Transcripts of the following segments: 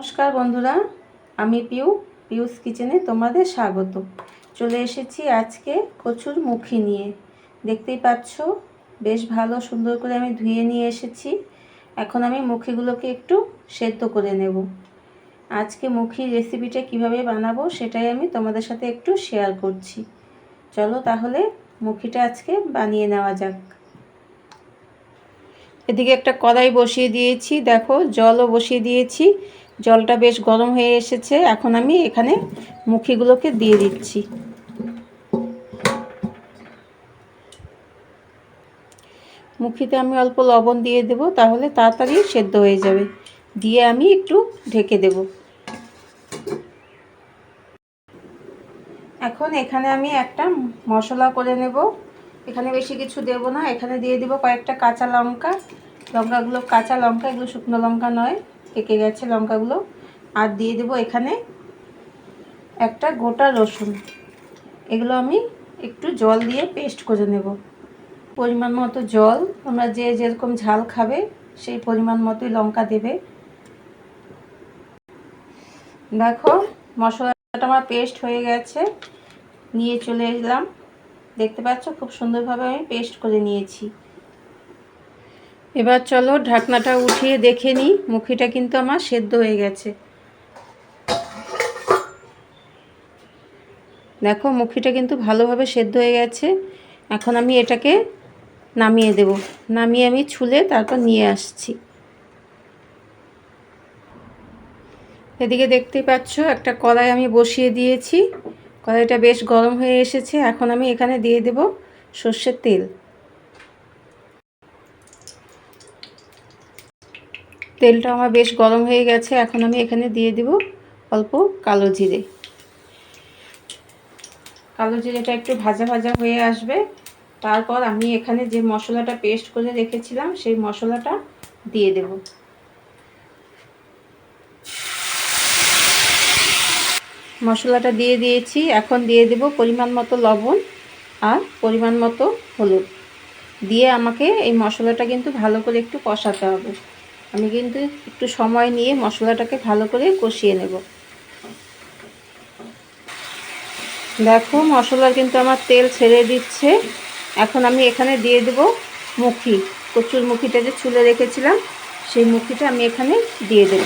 নমস্কার বন্ধুরা, আমি পিউ, পিউস কিচেনে তোমাদের স্বাগত। চলে এসেছি আজকে কচুর মুখি নিয়ে। দেখতেই পাচ্ছ, বেশ ভালো সুন্দর করে আমি ধুয়ে নিয়ে এসেছি। এখন আমি মুখিগুলোকে একটু সেদ্ধ করে নেব। আজকে মুখির রেসিপিটা কীভাবে বানাবো সেটাই আমি তোমাদের সাথে একটু শেয়ার করছি। চলো তাহলে মুখিটা আজকে বানিয়ে নেওয়া যাক। এদিকে একটা কড়াই বসিয়ে দিয়েছি, দেখো জলও বসিয়ে দিয়েছি। জলটা বেশ গরম হয়ে এসেছে। এখন আমি এখানে মুখিগুলোকে দিয়ে দিচ্ছি। মুখিতে আমি অল্প লবণ দিয়ে দেব, তাহলে তাড়াতাড়ি সেদ্ধ হয়ে যাবে। দিয়ে আমি একটু ঢেকে দেব। এখন এখানে আমি একটা মশলা করে নেব। এখানে বেশি কিছু দেব না। এখানে দিয়ে দিব কয়েকটা কাঁচা লঙ্কা। লঙ্কাগুলো, কাঁচা লঙ্কা, এগুলো শুকনো লঙ্কা নয়। পেকে গেছে লঙ্কাগুলো। আর দিয়ে দেব এখানে একটা গোটা রসুন। এগুলো আমি একটু জল দিয়ে পেস্ট করে নেব। পরিমাণ মতো জল, তোমরা যে যেরকম ঝাল খাবে সেই পরিমাণ মতোই লঙ্কা দেবে। দেখো, মশলাটা আমার পেস্ট হয়ে গেছে। নিয়ে চলে এলাম। দেখতে পাচ্ছ? খুব সুন্দরভাবে আমি পেস্ট করে নিয়েছি। এবার চলো ঢাকনাটা উঠিয়ে দেখে নিই। মুখিটা কিন্তু আমার সেদ্ধ হয়ে গেছে। দেখো, মুখিটা কিন্তু ভালোভাবে সেদ্ধ হয়ে গেছে। এখন আমি এটাকে নামিয়ে দেব। নামিয়ে আমি ছুলে তারপর নিয়ে আসছি। এদিকে দেখতেই পাচ্ছ, একটা কড়াই আমি বসিয়ে দিয়েছি। কড়াইটা বেশ গরম হয়ে এসেছে। এখন আমি এখানে দিয়ে দেব সর্ষের তেল। তেলটা আমার বেশ গরম হয়ে গেছে, এখন আমি এখানে দিয়ে দিব অল্প কালো জিরে। কালো জিরেটা একটু ভাজা ভাজা হয়ে আসবে। তারপর আমি এখানে যে মশলাটা পেস্ট করে রেখেছিলাম, সেই মশলাটা দিয়ে দেব। মশলাটা দিয়ে দিয়েছি, এখন দিয়ে দেব পরিমাণ মতো লবণ আর পরিমাণ মতো হলুদ। দিয়ে আমাকে এই মশলাটা কিন্তু ভালো করে একটু কষাতে হবে। আমি কিন্তু একটু সময় নিয়ে মশলাটাকে ভালো করে কষিয়ে নেব। দেখো মশলা কিন্তু আমার তেল ছেড়ে দিচ্ছে। এখন আমি এখানে দিয়ে দেব মুখি। কচুর মুখিটা যে ছুলে রেখেছিলাম, সেই মুখিটা আমি এখানে দিয়ে দেব।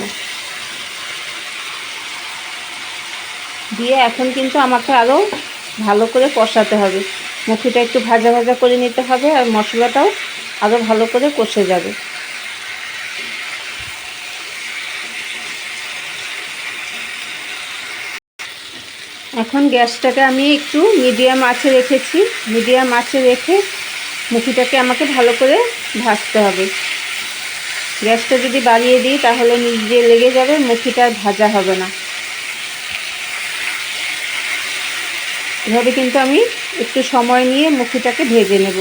দিয়ে এখন কিন্তু আমাকে আরও ভালো করে কষাতে হবে। মুখিটা একটু ভাজা ভাজা করে নিতে হবে আর মশলাটাও আরও ভালো করে কষে যাবে। এখন গ্যাসটাকে আমি একটু মিডিয়াম আছে রেখেছি। মিডিয়াম আঁচে রেখে মুখিটাকে আমাকে ভালো করে ভাজতে হবে। গ্যাসটা যদি বাড়িয়ে দিই তাহলে নিজে লেগে যাবে মুখিটা ভাজা হবে না। এভাবে কিন্তু আমি একটু সময় নিয়ে মুখিটাকে ভেজে নেব।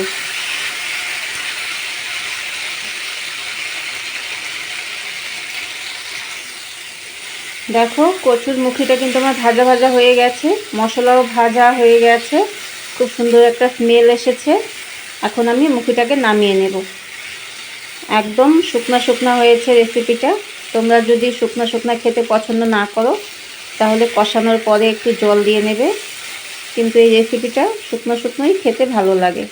দেখো, কচুর মুখিটা কিন্তু আমার ভাজা ভাজা হয়ে গেছে, মশলাও ভাজা হয়ে গেছে, খুব সুন্দর একটা স্মেল এসেছে। এখন আমি মুখিটাকে নামিয়ে নেব। একদম শুকনা শুকনা হয়েছে রেসিপিটা তোমরা যদি শুকনা শুকনা খেতে পছন্দ না করো, তাহলে কষানোর পরে একটু জল দিয়ে নেবে। কিন্তু এই রেসিপিটা শুকনো শুকনোই খেতে ভালো লাগে।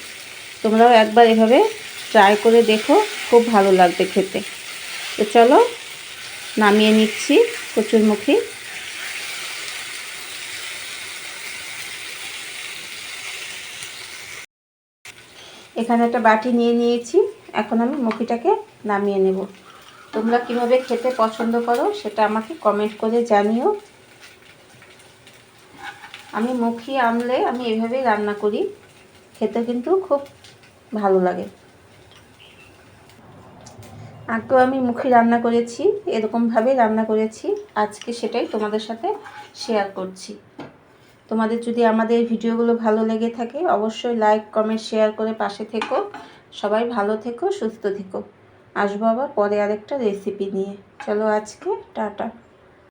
তোমরাও একবার এভাবে ট্রাই করে দেখো, খুব ভালো লাগবে খেতে। তো চলো নামিয়ে নিচ্ছি কচুরমুখী এখানে একটা বাটি নিয়ে নিয়েছি, এখন আমি মুখিটাকে নামিয়ে নেব। তোমরা কীভাবে খেতে পছন্দ করো সেটা আমাকে কমেন্ট করে জানিও। আমি মুখি আনলে আমি এভাবেই রান্না করি, খেতে কিন্তু খুব ভালো লাগে। আগেও আমি মুখে রান্না করেছি এরকমভাবেই রান্না করেছি। আজকে সেটাই তোমাদের সাথে শেয়ার করছি। তোমাদের যদি আমাদের ভিডিওগুলো ভালো লেগে থাকে, অবশ্যই লাইক কমেন্ট শেয়ার করে পাশে থেকো। সবাই ভালো থেকো, সুস্থ থেকো। আসব আবার পরে আরেকটা রেসিপি নিয়ে। চলো আজকে, টাটা।